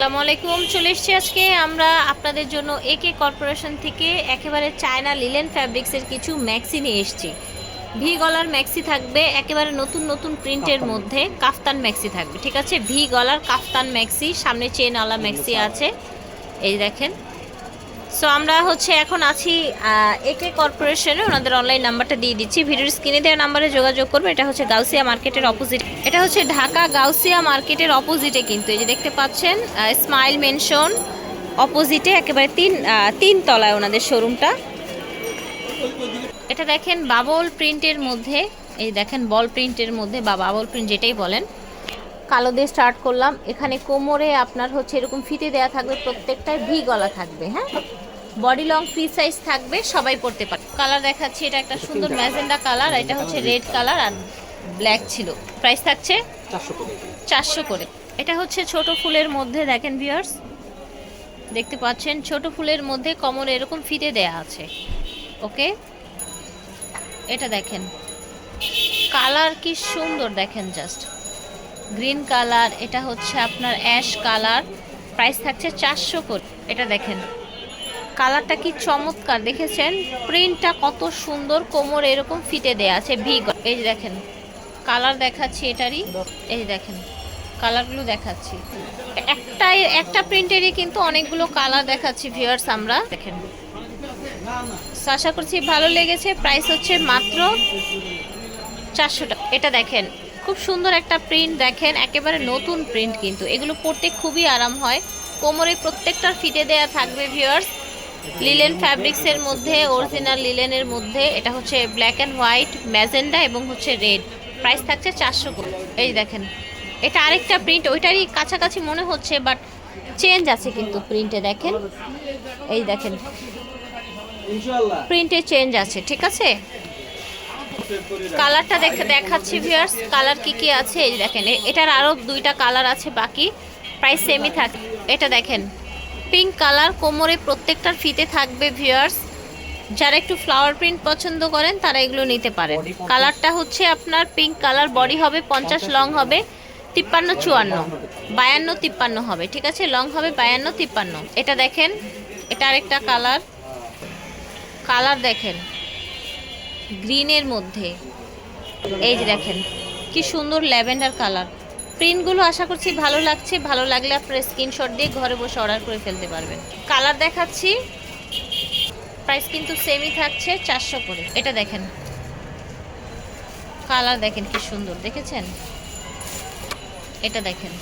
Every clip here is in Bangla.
আসসালামু আলাইকুম চলে এসছি আজকে। আমরা আপনাদের জন্য একে কর্পোরেশন থেকে একেবারে চায়না লিলেন ফ্যাব্রিক্সের কিছু ম্যাক্সি নিয়ে এসছি। ভি গলার ম্যাক্সি থাকবে একেবারে নতুন নতুন প্রিন্টের মধ্যে কাফতান ম্যাক্সি থাকবে ঠিক আছে? ভি গলার কাফতান ম্যাক্সি সামনে চেনওয়ালা ম্যাক্সি আছে। এই দেখেন সো আমরা হচ্ছে এখন আছি একে কর্পোরেশনে ওনাদের অনলাইন নাম্বারটা দিয়ে দিচ্ছি। ভিডিওর স্ক্রিনে দেওয়া নাম্বারে যোগাযোগ করবে। এটা হচ্ছে গাউসিয়া মার্কেটের অপোজিট এটা হচ্ছে ঢাকা গাউসিয়া মার্কেটের অপোজিটে কিন্তু। এই যে দেখতে পাচ্ছেন স্মাইল মেনশন অপোজিটে একেবারে তিন তিন তলায় ওনাদের শোরুমটা এটা দেখেন বাবল প্রিন্টের মধ্যে। এই দেখেন বল প্রিন্টের মধ্যে বা বাবল প্রিন্ট যেটাই বলেন। কালো দিয়ে স্টার্ট করলাম। এখানে কোমরে আপনার হচ্ছে এরকম ফিতে দেওয়া থাকবে। প্রত্যেকটায় ভি গলা থাকবে হ্যাঁ? বডি লং ফ্রি সাইজ থাকবে সবাই পড়তে পারে কালার দেখাচ্ছি এটা একটা সুন্দর ম্যাজেন্ডা কালার এটা হচ্ছে রেড কালার আর ব্ল্যাক ছিল। প্রাইস থাকছে চারশো করে। এটা হচ্ছে ছোট ফুলের মধ্যে দেখেন ভিউয়ার্স দেখতে পাচ্ছেন ছোট ফুলের মধ্যে কমন এরকম ফিতে দেয়া আছে। ওকে? এটা দেখেন। কালার কি সুন্দর দেখেন জাস্ট গ্রিন কালার এটা হচ্ছে আপনার অ্যাশ কালার। প্রাইস থাকছে চারশো করে। এটা দেখেন। কালারটা কি চমৎকার দেখেছেন? প্রিন্টটা কত সুন্দর কোমর এরকম ফিতে দেয়া আছে ভি এই যে দেখেন, কালার দেখাচ্ছি এটারই, এই দেখেন, কালারগুলো দেখাচ্ছি। একটা একটা প্রিন্টেরই কিন্তু অনেকগুলো কালার দেখাচ্ছি ভিউয়ার্স আমরা। দেখেন, আশা করছি ভালো লেগেছে প্রাইস হচ্ছে মাত্র চারশো টাকা। এটা দেখেন, খুব সুন্দর একটা প্রিন্ট দেখেন, একেবারে নতুন প্রিন্ট কিন্তু। এগুলো পরতে খুবই আরাম হয়। কোমরে প্রত্যেকটার ফিতে দেয়া থাকবে ভিউয়ার্স লিলেন ফ্যাব্রিক্সের মধ্যে অরিজিনাল লিলেনের মধ্যে এটা হচ্ছে ব্ল্যাক অ্যান্ড হোয়াইট ম্যাজেন্ডা এবং হচ্ছে রেড প্রাইস থাকছে চারশো এই দেখেন এটা আরেকটা প্রিন্ট ওইটারই কাছাকাছি মনে হচ্ছে বাট চেঞ্জ আছে কিন্তু প্রিন্টে দেখেন। এই দেখেন প্রিন্টে চেঞ্জ আছে ঠিক আছে? কালারটা দেখে দেখাচ্ছি ভিউয়ার্স কালার কি কি আছে? এই দেখেন এটার আরও দুইটা কালার আছে বাকি। প্রাইস সেমই থাকে এটা দেখেন। পিঙ্ক কালার কোমরে প্রত্যেকটার ফিতে থাকবে ভিউয়ার্স। যারা একটু ফ্লাওয়ার প্রিন্ট পছন্দ করেন তারা এগুলো নিতে পারেন। কালারটা হচ্ছে আপনার পিঙ্ক কালার বডি হবে পঞ্চাশ লং হবে তিপ্পান্ন চুয়ান্ন। বায়ান্ন তিপ্পান্ন হবে ঠিক আছে? লং হবে বায়ান্ন তিপ্পান্ন। এটা দেখেন এটা আরেকটা কালার। কালার দেখেন গ্রিনের মধ্যে। এই যে দেখেন কি সুন্দর ল্যাভেন্ডার কালার। প্রিন্টগুলো আশা করছি ভালো লাগছে। ভালো লাগলে আপনারা স্ক্রিনশট দিয়ে ঘরে বসে অর্ডার করে ফেলতে পারবেন। কালার দেখাচ্ছি। প্রাইস কিন্তু সেমই থাকছে, চারশো করে। এটা দেখেন। কালার দেখেন কি সুন্দর, দেখেছেন? এটা দেখেন।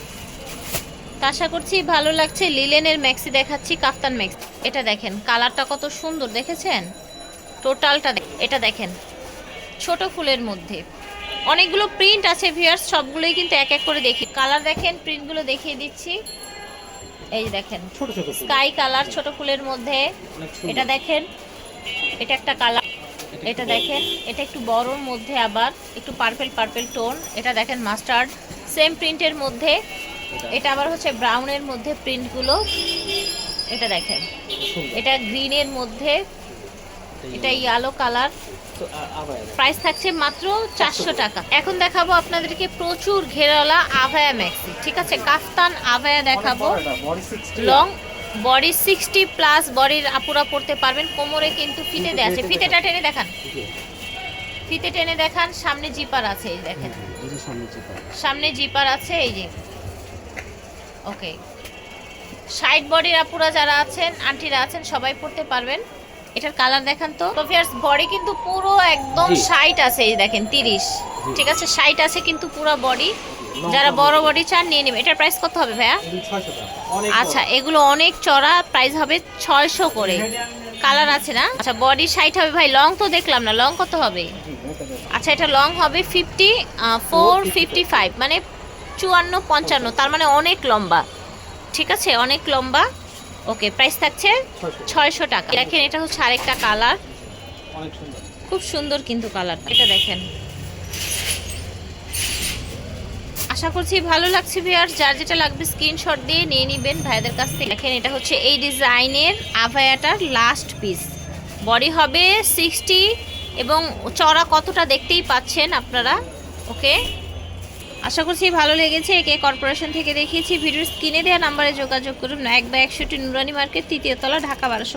তা আশা করছি ভালো লাগছে। লিলেনের ম্যাক্সি দেখাচ্ছি, কাফতান ম্যাক্সি এটা দেখেন কালারটা কত সুন্দর, দেখেছেন? টোটালটা এটা দেখেন। ছোট ফুলের মধ্যে। অনেকগুলো প্রিন্ট আছে ভিউয়ার্স সবগুলোই কিন্তু এক এক করে দেখি। কালার দেখেন প্রিন্টগুলো দেখিয়ে দিচ্ছি। এই দেখেন ছোট ছোট স্কাই কালার ছোট ফুলের মধ্যে। এটা দেখেন এটা একটা কালার এটা দেখেন এটা একটু বড়র মধ্যে আবার একটু পার্পেল পার্পেল টোন এটা দেখেন মাস্টার্ড সেম প্রিন্টের মধ্যে। এটা। আবার হচ্ছে ব্রাউনের মধ্যে প্রিন্টগুলো এটা দেখেন। এটা গ্রিনের মধ্যে। এটা ইয়েলো কালার। প্রাইস থাকছে মাত্র চারশো টাকা। এখন দেখাবো আপনাদেরকে প্রচুর ঘেরাওয়ালা আভায়া ম্যাক্সি ঠিক আছে? কাফতান আভায়া দেখাবো। অনেক বড় এটা, body 60 long body sixty plus বডির আপুরা পড়তে পারবেন। কোমরে কিন্তু ফিতে দেওয়া আছে। ফিতেটা টেনে দেখান। ফিতে। টেনে দেখান সামনে জিপার আছে এই দেখেন। জি, এই যে সামনে সামনে জিপার আছে এই যে। ওকে সাইড বডির আপুরা যারা আছেন আন্টিরা আছেন সবাই পড়তে পারবেন। এটার কালার দেখান তো। সোফিয়ার্স বডি কিন্তু পুরো একদম জি। সাইট আছে এই দেখেন তিরিশ। জি। ঠিক আছে? সাইট আছে কিন্তু পুরো বডি যারা। বড় বডি চান নিয়ে নেবেন। এটার প্রাইস কত হবে ভাইয়া? 600 আচ্ছা এগুলো অনেক চড়া প্রাইস হবে ছয়শো করে। কালার আছে না? আচ্ছা বডি সাইট হবে ভাই লং তো দেখলাম না। লং কত হবে। আচ্ছা এটা লং হবে ফিফটি ফোর ফিফটি ফাইভ মানে চুয়ান্ন পঞ্চান্ন তার মানে অনেক লম্বা। ঠিক আছে? অনেক লম্বা। ওকে প্রাইস থাকছে 600 ছয়শো টাকা। দেখেন এটা হচ্ছে আরেকটা কালার অনেক সুন্দর। খুব সুন্দর কিন্তু কালার এটা দেখেন। আশা করছি ভালো লাগছে ভিয়ার যার যেটা লাগবে স্ক্রিনশট দিয়ে নিয়ে নেবেন ভাইদের কাছ থেকে। দেখেন এটা হচ্ছে এই ডিজাইনের আভায়াটার লাস্ট পিস বডি হবে সিক্সটি এবং চড়া কতটা দেখতেই পাচ্ছেন আপনারা ওকে আশা করছি ভালো লেগেছে। একে কর্পোরেশন থেকে দেখিয়েছি, ভিডিওর স্ক্রিনে দেওয়া নাম্বারে যোগাযোগ করুন। এক বা একশোটি নুরানি মার্কেট তৃতীয় তলা, ঢাকা বারোশো